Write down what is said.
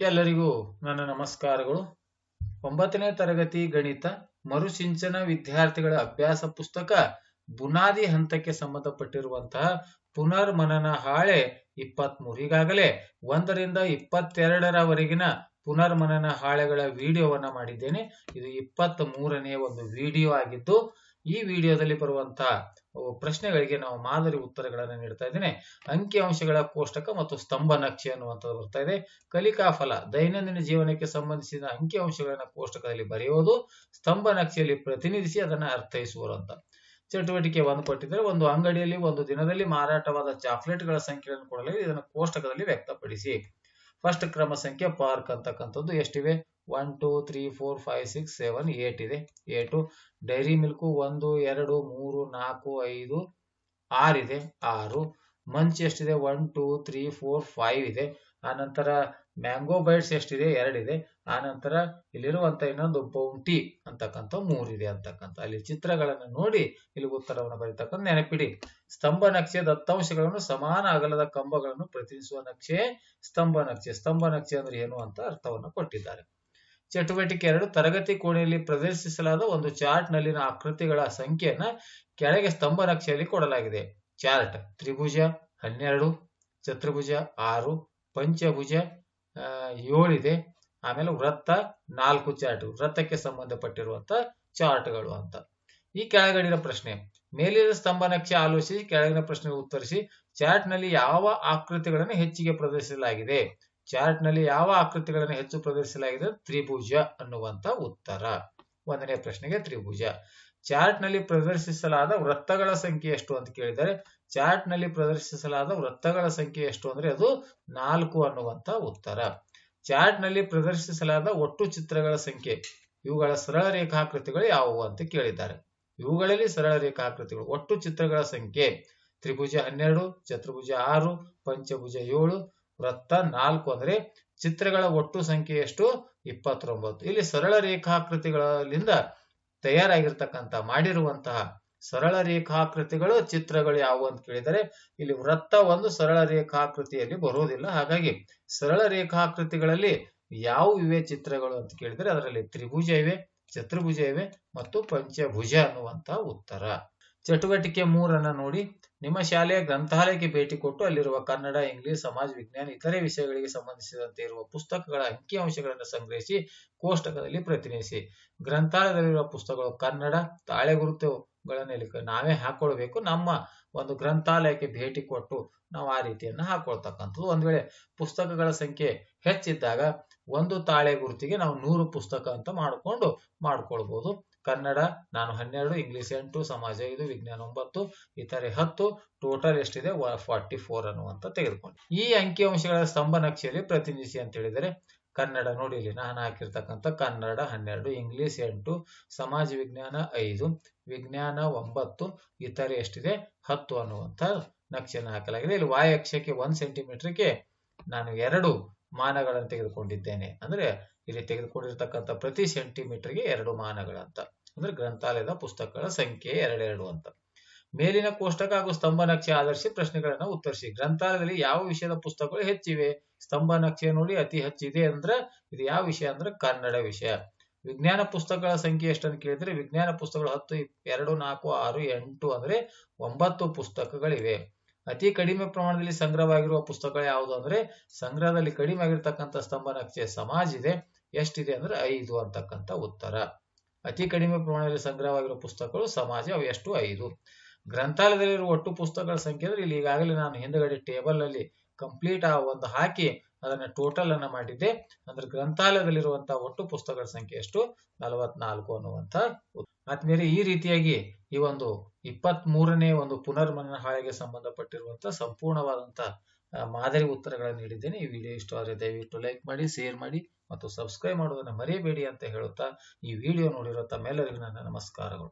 ಎಲ್ಲರಿಗೂ ನನ್ನ ನಮಸ್ಕಾರಗಳು. ಒಂಬತ್ತನೇ ತರಗತಿ ಗಣಿತ ಮರುಸಿಂಚನ ವಿದ್ಯಾರ್ಥಿಗಳ ಅಭ್ಯಾಸ ಪುಸ್ತಕ ಬುನಾದಿ ಹಂತಕ್ಕೆ ಸಂಬಂಧಪಟ್ಟಿರುವಂತಹ ಪುನರ್ಮನನ ಹಾಳೆ ಇಪ್ಪತ್ಮೂರು. ಈಗಾಗಲೇ ಒಂದರಿಂದ ಇಪ್ಪತ್ತೆರಡರವರೆಗಿನ ಪುನರ್ಮನನ ಹಾಳೆಗಳ ವಿಡಿಯೋವನ್ನ ಮಾಡಿದ್ದೇನೆ. ಇದು ಇಪ್ಪತ್ತ್ ಮೂರನೆಯ ಒಂದು ವಿಡಿಯೋ ಆಗಿದ್ದು ಈ ವಿಡಿಯೋದಲ್ಲಿ ಬರುವಂತಹ ಪ್ರಶ್ನೆಗಳಿಗೆ ನಾವು ಮಾದರಿ ಉತ್ತರಗಳನ್ನು ನೀಡ್ತಾ ಇದ್ದೇನೆ. ಅಂಕಿ ಅಂಶಗಳ ಕೋಷ್ಟಕ ಮತ್ತು ಸ್ತಂಭ ನಕ್ಷೆ ಅನ್ನುವಂಥದ್ದು ಬರ್ತಾ ಇದೆ. ಕಲಿಕಾ ಫಲ, ದೈನಂದಿನ ಜೀವನಕ್ಕೆ ಸಂಬಂಧಿಸಿದ ಅಂಕಿ ಅಂಶಗಳನ್ನ ಕೋಷ್ಟಕದಲ್ಲಿ ಬರೆಯುವುದು ಸ್ತಂಭ ನಕ್ಷೆಯಲ್ಲಿ ಪ್ರತಿನಿಧಿಸಿ ಅದನ್ನ ಅರ್ಥೈಸುವರು ಅಂತ. ಚಟುವಟಿಕೆ ಒಂದು ಕೊಟ್ಟಿದ್ರೆ ಒಂದು ಅಂಗಡಿಯಲ್ಲಿ, ಒಂದು ದಿನದಲ್ಲಿ ಮಾರಾಟವಾದ ಚಾಕ್ಲೇಟ್ಗಳ ಸಂಖ್ಯೆಗಳನ್ನು ಕೊಡಲಾಗಿದೆ ಇದನ್ನು ಕೋಷ್ಟಕದಲ್ಲಿ ವ್ಯಕ್ತಪಡಿಸಿ. ಫಸ್ಟ್ ಕ್ರಮ ಸಂಖ್ಯೆ ಪಾರ್ಕ್ ಅಂತಕ್ಕಂಥದ್ದು ಎಷ್ಟಿವೆ? One two three four five six seven eight ಇದೆ. ಏಟು ಡೈರಿ ಮಿಲ್ಕು ಒಂದು, ಎರಡು, ಮೂರು, ನಾಲ್ಕು, ಐದು ಆರಿದೆ ಆರು. ಮಂಚ್ ಎಷ್ಟಿದೆ? One two three four five ಇದೆ. ಆನಂತರ ಮ್ಯಾಂಗೋ ಬೈಟ್ಸ್ ಎಷ್ಟಿದೆ? ಎರಡಿದೆ ಆನಂತರ ಇಲ್ಲಿರುವಂತ ಇನ್ನೊಂದು ಬೌಂಟಿ ಅಂತಕ್ಕಂಥ ಮೂರಿದೆ ಅಂತಕ್ಕಂಥ. ಅಲ್ಲಿ ಚಿತ್ರಗಳನ್ನು ನೋಡಿ ಇಲ್ಲಿ ಉತ್ತರವನ್ನು ಬರೀತಕ್ಕಂಥ ನೆನಪಿಡಿ. ಸ್ತಂಭ ನಕ್ಷೆ ದತ್ತಾಂಶಗಳನ್ನು ಸಮಾನ ಅಗಲದ ಕಂಬಗಳನ್ನು ಪ್ರತಿನಿಧಿಸುವ ನಕ್ಷೆ ಸ್ತಂಭ ನಕ್ಷೆ. ಸ್ತಂಭ ನಕ್ಷೆ ಅಂದ್ರೆ ಏನು ಅಂತ ಅರ್ಥವನ್ನು ಕೊಟ್ಟಿದ್ದಾರೆ. ಚಟುವಟಿಕೆ ಎರಡು, ತರಗತಿ ಕೋಣೆಯಲ್ಲಿ ಪ್ರದರ್ಶಿಸಲಾದ ಒಂದು ಚಾರ್ಟ್ ನಲ್ಲಿನ ಆಕೃತಿಗಳ ಸಂಖ್ಯೆಯನ್ನ ಕೆಳಗೆ ಸ್ತಂಭ ನಕ್ಷೆಯಲ್ಲಿ ಕೊಡಲಾಗಿದೆ. ಚಾರ್ಟ್ ತ್ರಿಭುಜ ಹನ್ನೆರಡು, ಚತುರ್ಭುಜ ಆರು, ಪಂಚಭುಜ ಏಳಿದೆ. ಆಮೇಲೆ ವೃತ್ತ ನಾಲ್ಕು ಚಾರ್ಟ್, ವೃತ್ತಕ್ಕೆ ಸಂಬಂಧಪಟ್ಟಿರುವಂತ ಚಾರ್ಟ್ಗಳು ಅಂತ. ಈ ಕೆಳಗಡಿನ ಪ್ರಶ್ನೆ, ಮೇಲಿನ ಸ್ತಂಭ ನಕ್ಷೆ ಆಲೋಚಿಸಿ ಕೆಳಗಿನ ಪ್ರಶ್ನೆಗೆ ಉತ್ತರಿಸಿ ಚಾರ್ಟ್ನಲ್ಲಿ ಯಾವ ಆಕೃತಿಗಳನ್ನು ಹೆಚ್ಚಿಗೆ ಪ್ರದರ್ಶಿಸಲಾಗಿದೆ? ಚಾರ್ಟ್ನಲ್ಲಿ ಯಾವ ಆಕೃತಿಗಳನ್ನು ಹೆಚ್ಚು ಪ್ರದರ್ಶಿಸಲಾಗಿದೆ? ತ್ರಿಭುಜ ಅನ್ನುವಂತ ಉತ್ತರ. ಒಂದನೇ ಪ್ರಶ್ನೆಗೆ ತ್ರಿಭುಜ. ಚಾರ್ಟ್ನಲ್ಲಿ ಪ್ರದರ್ಶಿಸಲಾದ ವೃತ್ತಗಳ ಸಂಖ್ಯೆ ಎಷ್ಟು ಅಂತ ಕೇಳಿದರೆ ಚಾರ್ಟ್ನಲ್ಲಿ ಪ್ರದರ್ಶಿಸಲಾದ ವೃತ್ತಗಳ ಸಂಖ್ಯೆ ಎಷ್ಟು ಅಂದ್ರೆ ಅದು ನಾಲ್ಕು ಅನ್ನುವಂತ ಉತ್ತರ. ಚಾರ್ಟ್ನಲ್ಲಿ ಪ್ರದರ್ಶಿಸಲಾದ ಒಟ್ಟು ಚಿತ್ರಗಳ ಸಂಖ್ಯೆ, ಇವುಗಳ ಸರಳ ರೇಖಾಕೃತಿಗಳು ಯಾವುವು ಅಂತ ಕೇಳಿದ್ದಾರೆ. ಇವುಗಳಲ್ಲಿ ಸರಳ ರೇಖಾಕೃತಿಗಳು ಒಟ್ಟು ಚಿತ್ರಗಳ ಸಂಖ್ಯೆ, ತ್ರಿಭುಜ ಹನ್ನೆರಡು, ಚತುರ್ಭುಜ ಆರು, ಪಂಚಭುಜ ಏಳು ವೃತ್ತ ನಾಲ್ಕು ಅಂದ್ರೆ ಚಿತ್ರಗಳ ಒಟ್ಟು ಸಂಖ್ಯೆ ಎಷ್ಟು? ಇಪ್ಪತ್ತೊಂಬತ್ತು. ಇಲ್ಲಿ ಸರಳ ರೇಖಾಕೃತಿಗಳಿಂದ ತಯಾರಾಗಿರ್ತಕ್ಕಂಥ ಮಾಡಿರುವಂತಹ ಸರಳ ರೇಖಾಕೃತಿಗಳು ಚಿತ್ರಗಳು ಯಾವುವು ಅಂತ ಕೇಳಿದರೆ ಇಲ್ಲಿ ವೃತ್ತ ಒಂದು ಸರಳ ರೇಖಾಕೃತಿಯಲ್ಲಿ ಬರುವುದಿಲ್ಲ. ಹಾಗಾಗಿ ಸರಳ ರೇಖಾಕೃತಿಗಳಲ್ಲಿ ಯಾವ ಇವೆ ಚಿತ್ರಗಳು ಅಂತ ಕೇಳಿದರೆ ಅದರಲ್ಲಿ ತ್ರಿಭುಜ ಇವೆ, ಚತುರ್ಭುಜ ಇವೆ ಮತ್ತು ಪಂಚಭುಜ ಅನ್ನುವಂತಹ ಉತ್ತರ. ಚಟುವಟಿಕೆ ಮೂರನ್ನು ನೋಡಿ ನಿಮ್ಮ ಶಾಲೆಯ ಗ್ರಂಥಾಲಯಕ್ಕೆ ಭೇಟಿ ಕೊಟ್ಟು ಅಲ್ಲಿರುವ ಕನ್ನಡ, ಇಂಗ್ಲಿಷ್, ಸಮಾಜ, ವಿಜ್ಞಾನ, ಇತರೆ ವಿಷಯಗಳಿಗೆ ಸಂಬಂಧಿಸಿದಂತೆ ಇರುವ ಪುಸ್ತಕಗಳ ಅಂಕಿಅಂಶಗಳನ್ನು ಸಂಗ್ರಹಿಸಿ ಕೋಷ್ಟಕದಲ್ಲಿ ಪ್ರತಿನಿಧಿಸಿ. ಗ್ರಂಥಾಲಯದಲ್ಲಿರುವ ಪುಸ್ತಕಗಳು ಕನ್ನಡ ತಾಳೆ ಗುರುತುಗಳನ್ನ ನಾವೇ ಹಾಕೊಳ್ಬೇಕು. ನಮ್ಮ ಒಂದು ಗ್ರಂಥಾಲಯಕ್ಕೆ ಭೇಟಿ ಕೊಟ್ಟು ನಾವು ಆ ರೀತಿಯನ್ನು ಹಾಕೊಳ್ತಕ್ಕಂಥದ್ದು. ಒಂದು ವೇಳೆ ಪುಸ್ತಕಗಳ ಸಂಖ್ಯೆ ಹೆಚ್ಚಿದ್ದಾಗ ಒಂದು ತಾಳೆ ಗುರುತಿಗೆ ನಾವು ನೂರು ಪುಸ್ತಕ ಅಂತ ಮಾಡಿಕೊಂಡು ಮಾಡ್ಕೊಳ್ಬಹುದು ಕನ್ನಡ, ನಾನು ಹನ್ನೆರಡು, ಇಂಗ್ಲಿಷ್ ಎಂಟು, ಸಮಾಜ ಐದು, ವಿಜ್ಞಾನ ಒಂಬತ್ತು, ಇತರೆ ಹತ್ತು ಟೋಟಲ್ ಎಷ್ಟಿದೆ? ಫಾರ್ಟಿ ಫೋರ್ ಅನ್ನುವಂತ ತೆಗೆದುಕೊಂಡು. ಈ ಅಂಕಿಅಂಶಗಳ ಸ್ತಂಭ ನಕ್ಷೆಯಲ್ಲಿ ಪ್ರತಿನಿಧಿಸಿ ಅಂತ ಹೇಳಿದರೆ, ಕನ್ನಡ ನೋಡಿ, ಇಲ್ಲಿ ನಾನು ಹಾಕಿರ್ತಕ್ಕಂಥ ಕನ್ನಡ ಹನ್ನೆರಡು, ಇಂಗ್ಲಿಷ್ ಎಂಟು, ಸಮಾಜ ವಿಜ್ಞಾನ ಐದು, ವಿಜ್ಞಾನ ಒಂಬತ್ತು, ಇತರೆ ಎಷ್ಟಿದೆ? ಹತ್ತು ಅನ್ನುವಂಥ ನಕ್ಷೆಯನ್ನು ಹಾಕಲಾಗಿದೆ. ಇಲ್ಲಿ ವಾಯು ಅಕ್ಷಕ್ಕೆ ಒಂದು ಸೆಂಟಿಮೀಟರ್ಗೆ ನಾನು ಎರಡು ಮಾನಗಳನ್ನು ತೆಗೆದುಕೊಂಡಿದ್ದೇನೆ. ಅಂದ್ರೆ ಇಲ್ಲಿ ತೆಗೆದುಕೊಂಡಿರ್ತಕ್ಕಂಥ ಪ್ರತಿ ಸೆಂಟಿಮೀಟರ್ಗೆ ಎರಡು ಮಾನಗಳಂತ. ಅಂದ್ರೆ ಗ್ರಂಥಾಲಯದ ಪುಸ್ತಕಗಳ ಸಂಖ್ಯೆ ಎರಡೆರಡು ಅಂತ. ಮೇಲಿನ ಕೋಷ್ಟಕ ಹಾಗೂ ಸ್ತಂಭ ನಕ್ಷೆ ಆಧರಿಸಿ ಪ್ರಶ್ನೆಗಳನ್ನ ಉತ್ತರಿಸಿ. ಗ್ರಂಥಾಲಯದಲ್ಲಿ ಯಾವ ವಿಷಯದ ಪುಸ್ತಕಗಳು ಹೆಚ್ಚಿವೆ? ಸ್ತಂಭ ನಕ್ಷೆ ನೋಡಿ ಅತಿ ಹೆಚ್ಚಿದೆ ಅಂದ್ರೆ ಇದು ಯಾವ ವಿಷಯ ಅಂದ್ರೆ ಕನ್ನಡ ವಿಷಯ. ವಿಜ್ಞಾನ ಪುಸ್ತಕಗಳ ಸಂಖ್ಯೆ ಎಷ್ಟು ಅಂತ ಕೇಳಿದ್ರೆ ವಿಜ್ಞಾನ ಪುಸ್ತಕಗಳು ಹತ್ತು, ಎರಡು, ನಾಲ್ಕು, ಆರು, ಎಂಟು ಅಂದ್ರೆ ಒಂಬತ್ತು ಪುಸ್ತಕಗಳಿವೆ. ಅತಿ ಕಡಿಮೆ ಪ್ರಮಾಣದಲ್ಲಿ ಸಂಗ್ರಹವಾಗಿರುವ ಪುಸ್ತಕಗಳು ಯಾವುದು ಅಂದ್ರೆ ಸಂಗ್ರಹದಲ್ಲಿ ಕಡಿಮೆ ಆಗಿರ್ತಕ್ಕಂಥ ಸ್ತಂಭ ನಕ್ಷೆ ಸಮಾಜ ಇದೆ, ಎಷ್ಟಿದೆ ಅಂದ್ರೆ ಐದು ಅಂತಕ್ಕಂಥ ಉತ್ತರ. ಅತಿ ಕಡಿಮೆ ಪ್ರಮಾಣದಲ್ಲಿ ಸಂಗ್ರಹವಾಗಿರುವ ಪುಸ್ತಕಗಳು ಸಮಾಜ, ಅವು ಎಷ್ಟು? ಐದು. ಗ್ರಂಥಾಲಯದಲ್ಲಿರುವ ಒಟ್ಟು ಪುಸ್ತಕಗಳ ಸಂಖ್ಯೆ ಅಂದ್ರೆ ಇಲ್ಲಿ ಈಗಾಗಲೇ ನಾನು ಹಿಂದಗಡೆ ಟೇಬಲ್ ಅಲ್ಲಿ ಕಂಪ್ಲೀಟ್ ಆ ಒಂದು ಹಾಕಿ ಅದನ್ನ ಟೋಟಲ್ ಅನ್ನ ಮಾಡಿದ್ದೆ. ಅಂದ್ರೆ ಗ್ರಂಥಾಲಯದಲ್ಲಿರುವಂತಹ ಒಟ್ಟು ಪುಸ್ತಕಗಳ ಸಂಖ್ಯೆ ಎಷ್ಟು? ನಲವತ್ನಾಲ್ಕು ಅನ್ನುವಂತ ಆದ್ಮೇಲೆ ಈ ರೀತಿಯಾಗಿ ಈ ಒಂದು ಇಪ್ಪತ್ತ್ ಮೂರನೇ ಒಂದು ಪುನರ್ಮನನ ಹಾಳೆಗೆ ಸಂಬಂಧಪಟ್ಟಿರುವಂತಹ ಸಂಪೂರ್ಣವಾದಂತ ಮಾದರಿ ಉತ್ತರಗಳನ್ನು ನೀಡಿದ್ದೇನೆ. ಈ ವಿಡಿಯೋ ಇಷ್ಟ ಆದರೆ ದಯವಿಟ್ಟು ಲೈಕ್ ಮಾಡಿ, ಶೇರ್ ಮಾಡಿ ಮತ್ತು ಸಬ್ಸ್ಕ್ರೈಬ್ ಮಾಡೋದನ್ನು ಮರೆಯಬೇಡಿ ಅಂತ ಹೇಳುತ್ತಾ ಈ ವಿಡಿಯೋ ನೋಡಿರೋ ತಮ್ಮೆಲ್ಲರಿಗೂ ನನ್ನ ನಮಸ್ಕಾರಗಳು.